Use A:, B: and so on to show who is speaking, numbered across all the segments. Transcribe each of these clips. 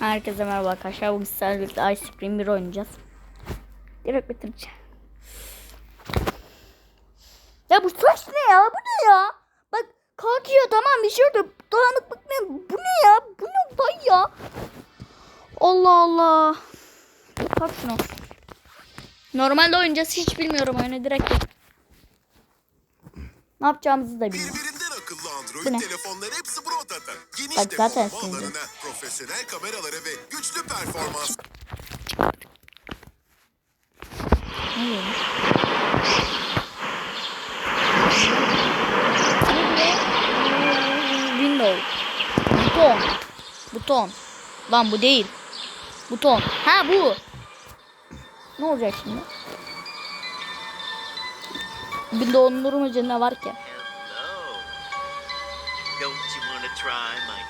A: Herkese merhaba arkadaşlar. Bugün sizlerle birlikte Ice Cream 1 oynayacağız. Direkt bitireceğim. Ya bu saç ne ya? Bu ne ya? Bak kalkıyor tamam bir şey yok dağınıklık ne? Bu ne ya? Bu ne vay ya? Allah Allah. Kalk şunu. Normalde oynayacağız hiç bilmiyorum oyunu direkt. Ne yapacağımızı da bilmiyorum.
B: Birbirinden akıllı
A: Bu ne?
B: Android telefonlar hepsi Broad'da. Geniş
A: Bak zaten sinirli.
B: Profesyonel kameralara ve güçlü performans.
A: Ne diyorum? Window. Buton. Buton. Lan bu değil. Buton. Ha bu. Ne olacak şimdi? Windows'un durmayınca ne var ki?
C: Hello. Don't you wanna try my?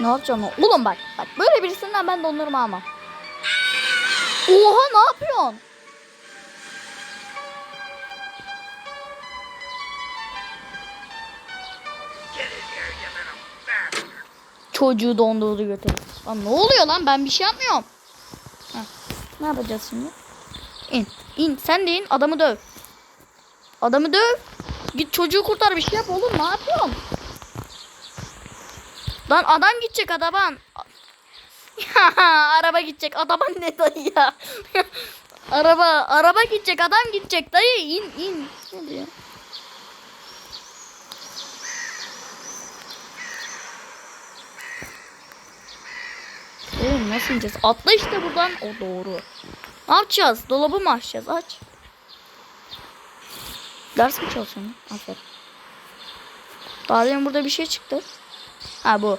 A: Ne yapacağım? o? Oğlum bak. Bak böyle birisinden ben dondurma almam. Oha ne yapıyorsun? Çocuğu dondurdu götürür. Lan ne oluyor lan ben bir şey yapmıyorum. Heh. Ne yapacağız şimdi? İn. İn. Sen de in. Adamı döv. Adamı döv. Git çocuğu kurtar bir şey yap oğlum. Ne yapıyorsun? Lan adam gidecek adaban. araba gidecek. Adaban ne dayı ya? araba araba gidecek. Adam gidecek dayı. in in. Ne diyor? Oğlum nasıl ineceğiz? Atla işte buradan. O doğru. Ne yapacağız? Dolabı mı açacağız? Aç. Ders mi çalışıyorsun? Aferin. Daha demin burada bir şey çıktı. Ha bu.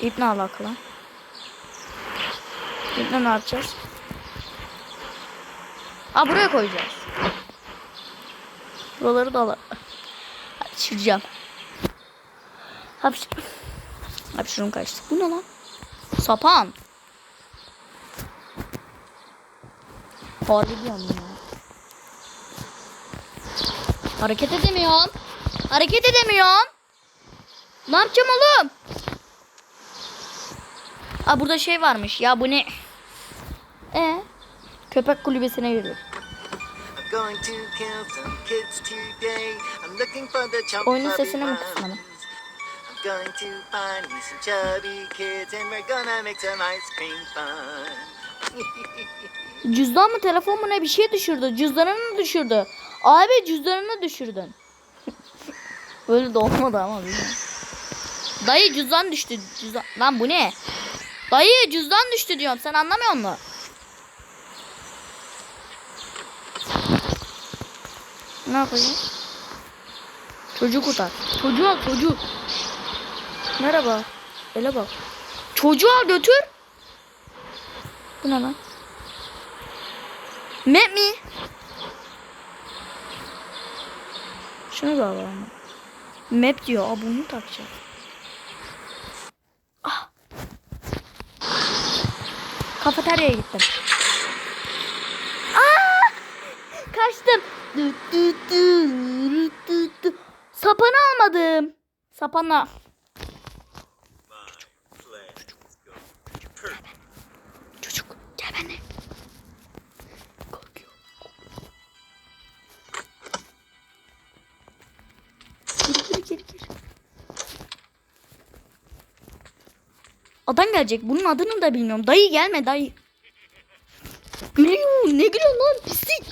A: İp ne alakalı? İple ne yapacağız? Ha buraya koyacağız. Buraları da al. Açacağım. Hapş Hapşırım kaçtı. Bu ne lan? Sapan. Harbi diyorum ya. Hareket edemiyorum. Hareket edemiyorum. Ne yapacağım oğlum? Aa burada şey varmış. Ya bu ne? E köpek kulübesine girdim. Oyunun sesini mi kısmadım?
C: I'm going to find me some chubby kids and we're gonna make some ice cream fun.
A: Cüzdan mı telefon mu ne bir şey düşürdü. Cüzdanını düşürdü. Abi cüzdanını düşürdün. Böyle de olmadı ama. Dayı cüzdan düştü. Cüzdan... Lan bu ne? Dayı cüzdan düştü diyorum. Sen anlamıyor musun? Ne yapayım? Çocuğu kurtar. Çocuğu al çocuğu. Merhaba. Ele bak. Çocuğu al götür. Bu ne lan? Map mi? Şunu da alalım. Map diyor. Aa bunu takacağız. Ah. Kafeteryaya gittim. Aa! Kaçtım. Dü. Sapanı almadım. Sapanla. Gelecek. Bunun adını da bilmiyorum. Dayı gelme dayı. Gülüyor. Ne gülüyor lan pislik.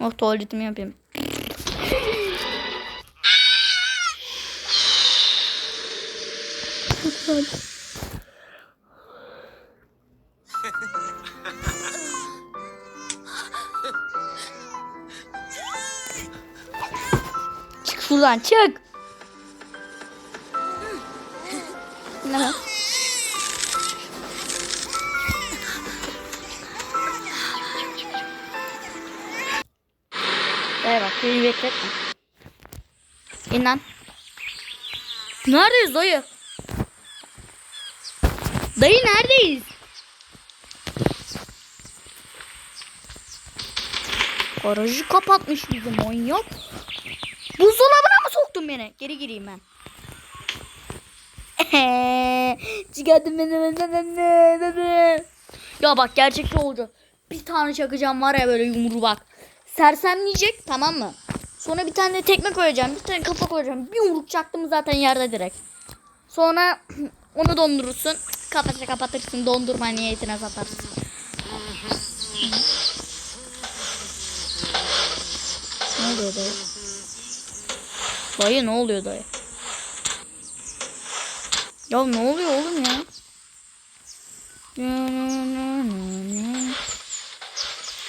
A: oh tuvaletimi yapayım. Çık şuradan çık. Var? Daya bak beni bekletme. İn lan. Neredeyiz dayı? Dayı neredeyiz? Garajı kapatmış bizim manyak. Buzdolabına mı soktun beni? Geri gireyim ben. Çıkardım beni. Ya bak gerçekten olacak. Bir tane çakacağım var ya böyle yumruğu bak. Sersemleyecek tamam mı? Sonra bir tane tekme koyacağım. Bir tane kafa koyacağım. Bir yumruk çaktım zaten yerde direkt. Sonra onu dondurursun. Kafasını kapatırsın. Dondurma niyetine satarsın. Ne oluyor dayı? Dayı ne oluyor dayı? Ya ne oluyor oğlum ya?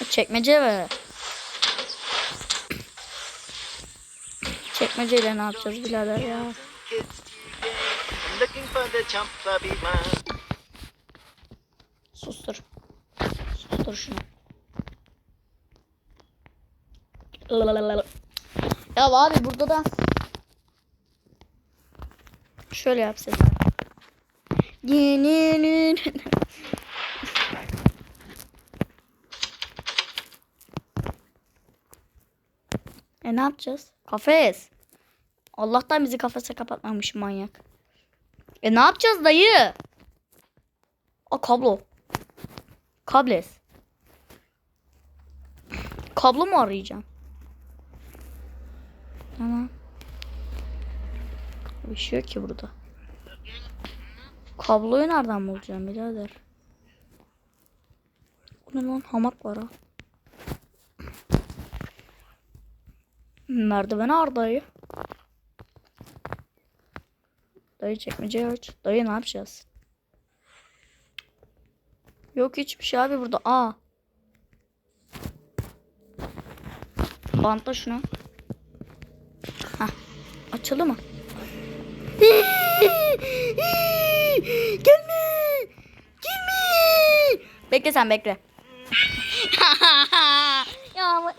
A: Çekmece ver. Çekmeceyle ne yapacağız birader ya? Sustur. Sustur şunu. Ya abi burada da şöyle yap ses. E ne yapacağız? Kafes. Allah'tan bizi kafese kapatmamış manyak. E ne yapacağız dayı? A kablo. Kables. Kablo mu arayacağım? Tamam. Bir şey yok ki burada. Kabloyu nereden bulacağım birader? Bu ne lan hamak var ha. Merdiven dayı. Dayı çekmeceyi aç. Dayı ne yapacağız? Yok hiçbir şey abi burada. Aa. Bantla şunu. Hah. Açıldı mı? Gelme. Gelme. Bekle sen bekle. ya ama-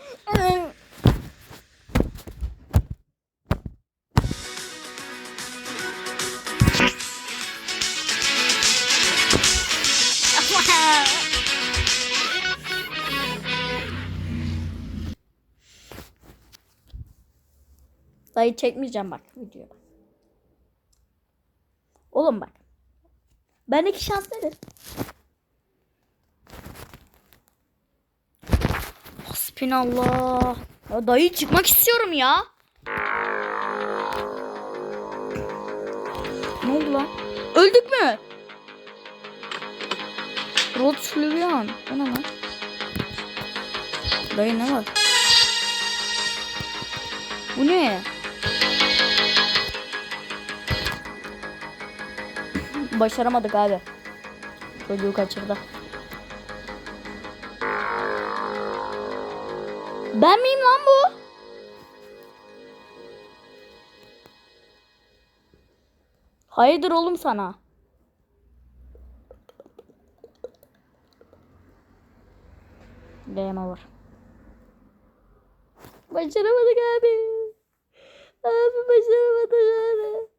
A: Dayı çekmeyeceğim bak video. Oğlum bak. Ben iki şans nedir? Hasbinallah. Ya dayı çıkmak istiyorum ya. Ne oldu lan? Öldük mü? Rod Fluvian. O ne lan? Dayı ne var? Bu ne? Başaramadık abi. Çocuğu kaçırdı. Ben miyim lan bu? Hayırdır oğlum sana? DM var. Başaramadık abi. Abi başaramadık abi.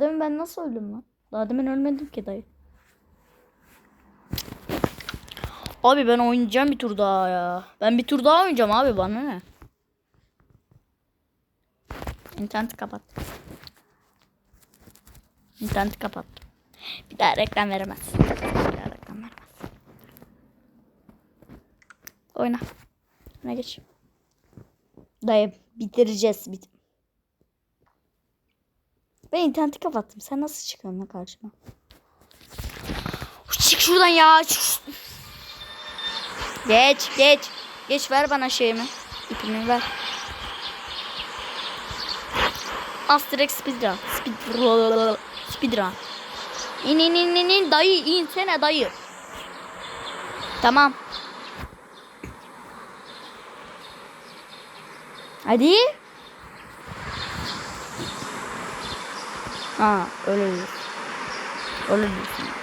A: Demin ben nasıl öldüm lan? Daha demin ölmedim ki dayı. Abi ben oynayacağım bir tur daha ya. Ben bir tur daha oynayacağım abi bana ne? İnterneti kapat. İnterneti kapat. Bir daha reklam veremez. Bir daha reklam veremez. Oyna. Ne geç. Dayı bitireceğiz. Bit ben interneti kapattım. Sen nasıl çıkıyorsun lan karşıma? Çık şuradan ya. Çık. Geç geç. Geç ver bana şeyimi. İpimi ver. Asterix speedrun. Speedrun. Speedrun. İn in in in in. Dayı insene dayı. Tamam. Hadi. Ha öyle diyor. Öyle diyorsun.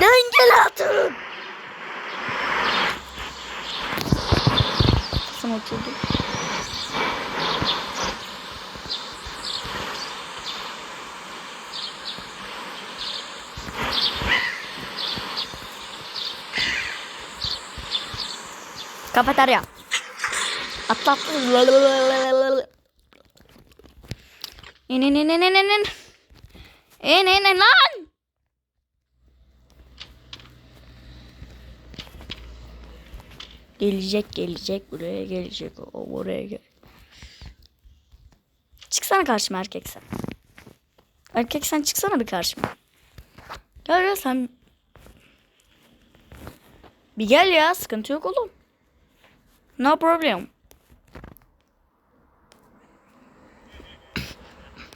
A: Dengel atın. Sana oturdu. Kafeterya. Atla atla. İn in in in in in. in. İn in lan. Gelecek gelecek buraya gelecek o buraya gel. Çıksana karşıma erkek sen. Erkek sen çıksana bir karşıma. Gel gel sen. Bir gel ya sıkıntı yok oğlum. No problem.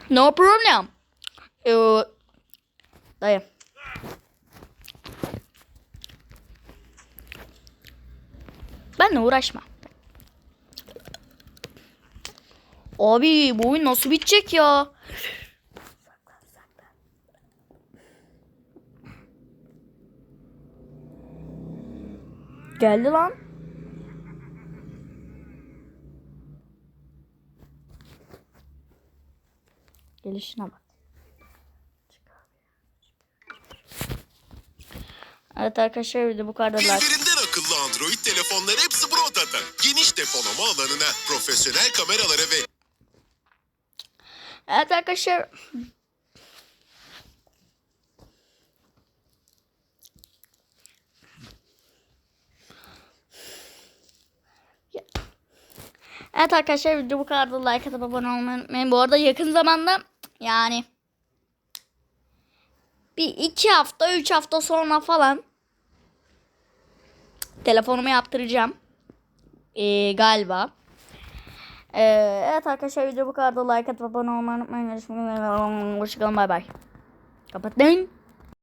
A: No problem. Ee, dayı. Benle uğraşma. Abi bu oyun nasıl bitecek ya? Geldi lan. Gelişine bak. Evet arkadaşlar de bu kadar.
B: Birbirinden akıllı Android telefonlar hepsi Broda'da. Geniş depolama alanına, profesyonel kameralara ve
A: Evet arkadaşlar. Evet arkadaşlar video bu kadar da like atıp abone olmayı unutmayın. Bu arada yakın zamanda yani bir iki hafta üç hafta sonra falan telefonumu yaptıracağım. Ee, galiba. Ee, evet arkadaşlar video bu kadar da like atıp abone olmayı unutmayın. Görüşmek. Hoşçakalın bay bay. Kapatın.